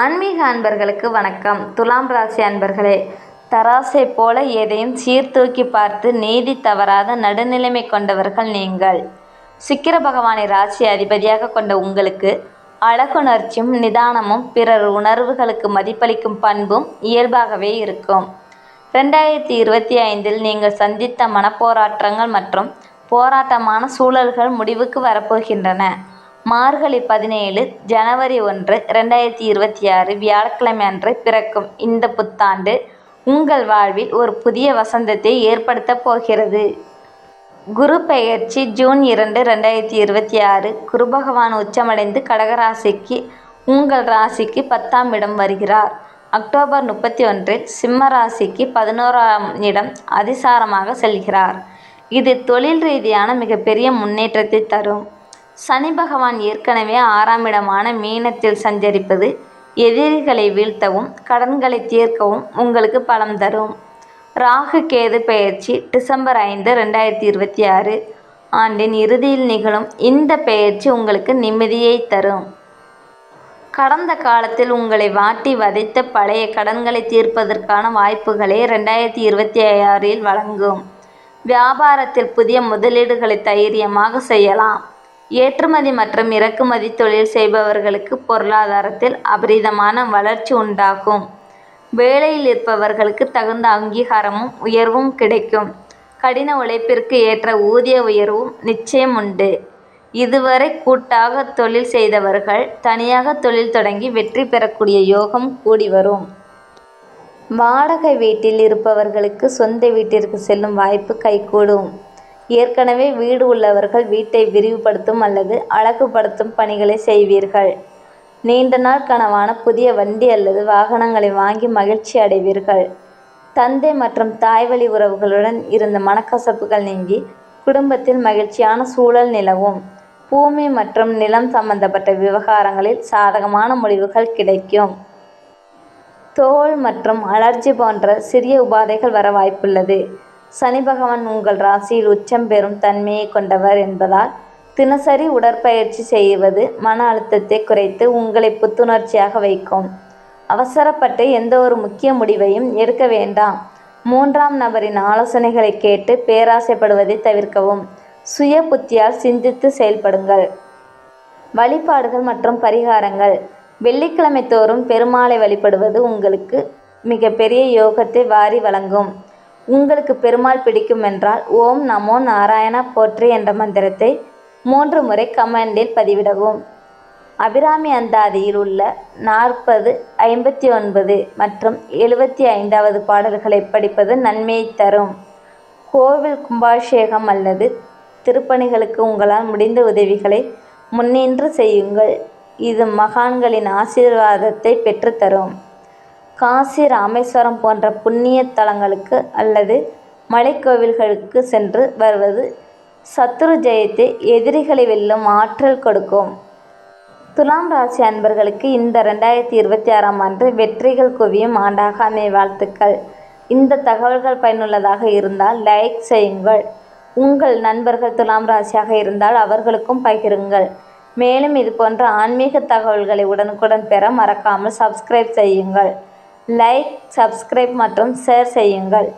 ஆன்மீக அன்பர்களுக்கு வணக்கம். துலாம் ராசி அன்பர்களே தராசை போல எதையும் சீர்தூக்கி பார்த்து நீதி தவறாத நடுநிலைமை கொண்டவர்கள் நீங்கள். சிக்கிர பகவானை ராசி அதிபதியாக கொண்ட உங்களுக்கு அழகுணர்ச்சியும் நிதானமும் பிறர் உணர்வுகளுக்கு மதிப்பளிக்கும் பண்பும் இயல்பாகவே இருக்கும். ரெண்டாயிரத்தி இருபத்தி ஐந்தில் நீங்கள் சந்தித்த மனப்போராட்டங்கள் மற்றும் போராட்டமான சூழல்கள் முடிவுக்கு வரப்போகின்றன. மார்கழி பதினேழு ஜனவரி ஒன்று ரெண்டாயிரத்தி இருபத்தி ஆறு வியாழக்கிழமை அன்று பிறக்கும் இந்த புத்தாண்டு உங்கள் வாழ்வில் ஒரு புதிய வசந்தத்தை ஏற்படுத்தப் போகிறது. குரு பெயர்ச்சி ஜூன் இரண்டு ரெண்டாயிரத்தி இருபத்தி ஆறு. குரு பகவான் உச்சமடைந்து கடகராசிக்கு உங்கள் ராசிக்கு பத்தாம் இடம் வருகிறார். அக்டோபர் முப்பத்தி ஒன்றில் சிம்ம ராசிக்கு பதினோராம் இடம் அதிசாரமாக செல்கிறார். இது தொழில் ரீதியான மிகப்பெரிய முன்னேற்றத்தை தரும். சனி பகவான் ஏற்கனவே ஆறாம் இடமான மீனத்தில் சஞ்சரிப்பது எதிரிகளை வீழ்த்தவும் கடன்களை தீர்க்கவும் உங்களுக்கு பலம் தரும். ராகு கேது பெயர்ச்சி டிசம்பர் ஐந்து ரெண்டாயிரத்தி இருபத்தி ஆறு ஆண்டின் இறுதியில் நிகழும் இந்த பெயர்ச்சி உங்களுக்கு நிம்மதியை தரும். கடந்த காலத்தில் உங்களை வாட்டி வதைத்த பழைய கடன்களை தீர்ப்பதற்கான வாய்ப்புகளை ரெண்டாயிரத்தி இருபத்தி ஆறில் வழங்கும். வியாபாரத்தில் புதிய முதலீடுகளை தைரியமாக செய்யலாம். ஏற்றுமதி மற்றும் இறக்குமதி தொழில் செய்பவர்களுக்கு பொருளாதாரத்தில் அபரிதமான வளர்ச்சி உண்டாகும். வேலையில் இருப்பவர்களுக்கு தகுந்த அங்கீகாரமும் உயர்வும் கிடைக்கும். கடின உழைப்பிற்கு ஏற்ற ஊதிய உயர்வும் நிச்சயம் உண்டு. இதுவரை கூட்டாக தொழில் செய்தவர்கள் தனியாக தொழில் தொடங்கி வெற்றி பெறக்கூடிய யோகம் கூடி வரும். வாடகை வீட்டில் இருப்பவர்களுக்கு சொந்த வீட்டிற்கு செல்லும் வாய்ப்பு கைகூடும். ஏற்கனவே வீடு உள்ளவர்கள் வீட்டை விரிவுபடுத்தும் அல்லது அழகுபடுத்தும் பணிகளை செய்வீர்கள். நீண்ட நாள் கனவான புதிய வண்டி அல்லது வாகனங்களை வாங்கி மகிழ்ச்சி அடைவீர்கள். தந்தை மற்றும் தாய்வழி உறவுகளுடன் இருந்த மனக்கசப்புகள் நீங்கி குடும்பத்தில் மகிழ்ச்சியான சூழல் நிலவும். பூமி மற்றும் நிலம் சம்பந்தப்பட்ட விவகாரங்களில் சாதகமான முடிவுகள் கிடைக்கும். தோல் மற்றும் அலர்ஜி போன்ற சிறிய உபாதைகள் வர வாய்ப்புள்ளது. சனி பகவான் உங்கள் ராசியில் உச்சம் பெறும் தன்மையை கொண்டவர் என்பதால் தினசரி உடற்பயிற்சி செய்வது மன அழுத்தத்தை குறைத்து உங்களை புத்துணர்ச்சியாக வைக்கும். அவசரப்பட்டு எந்த ஒரு முக்கிய முடிவையும் எடுக்க வேண்டாம். மூன்றாம் நபரின் ஆலோசனைகளை கேட்டு பேராசைப்படுவதை தவிர்க்கவும். சுய புத்தியால் சிந்தித்து செயல்படுங்கள். வழிபாடுகள் மற்றும் பரிகாரங்கள். வெள்ளிக்கிழமை தோறும் பெருமாளை வழிபடுவது உங்களுக்கு மிகப்பெரிய யோகத்தை வாரி வழங்கும். உங்களுக்கு பெருமாள் பிடிக்கும் என்றால் ஓம் நமோ நாராயணா போற்றி என்ற மந்திரத்தை மூன்று முறை கமெண்டில் பதிவிடவும். அபிராமி அந்தாதியில் உள்ள நாற்பது ஐம்பத்தி ஒன்பது மற்றும் எழுபத்தி ஐந்தாவது பாடல்களை படிப்பது நன்மையை தரும். கோவில் கும்பாபிஷேகம் அல்லது திருப்பணிகளுக்கு உங்களால் முடிந்த உதவிகளை முன்னின்று செய்யுங்கள். இது மகான்களின் ஆசீர்வாதத்தை பெற்றுத்தரும். காசி ராமேஸ்வரம் போன்ற புண்ணிய தலங்களுக்கு அல்லது மலைக்கோவில்களுக்கு சென்று வருவது சத்ரு ஜெயத்தை எதிரிகளை வெல்லும் ஆற்றல் கொடுக்கும். துலாம் ராசி அன்பர்களுக்கு இந்த ரெண்டாயிரத்தி இருபத்தி ஆறாம் ஆண்டு வெற்றிகள் குவியும் ஆண்டாக அமைய வாழ்த்துக்கள். இந்த தகவல்கள் பயனுள்ளதாக இருந்தால் லைக் செய்யுங்கள். உங்கள் நண்பர்கள் துலாம் ராசியாக இருந்தால் அவர்களுக்கும் பகிருங்கள். மேலும் இது போன்ற ஆன்மீக தகவல்களை உடனுக்குடன் பெற மறக்காமல் சப்ஸ்கிரைப் செய்யுங்கள். லைக் சப்ஸ்கிரைப் மற்றும் ஷேர் செய்யுங்கள்.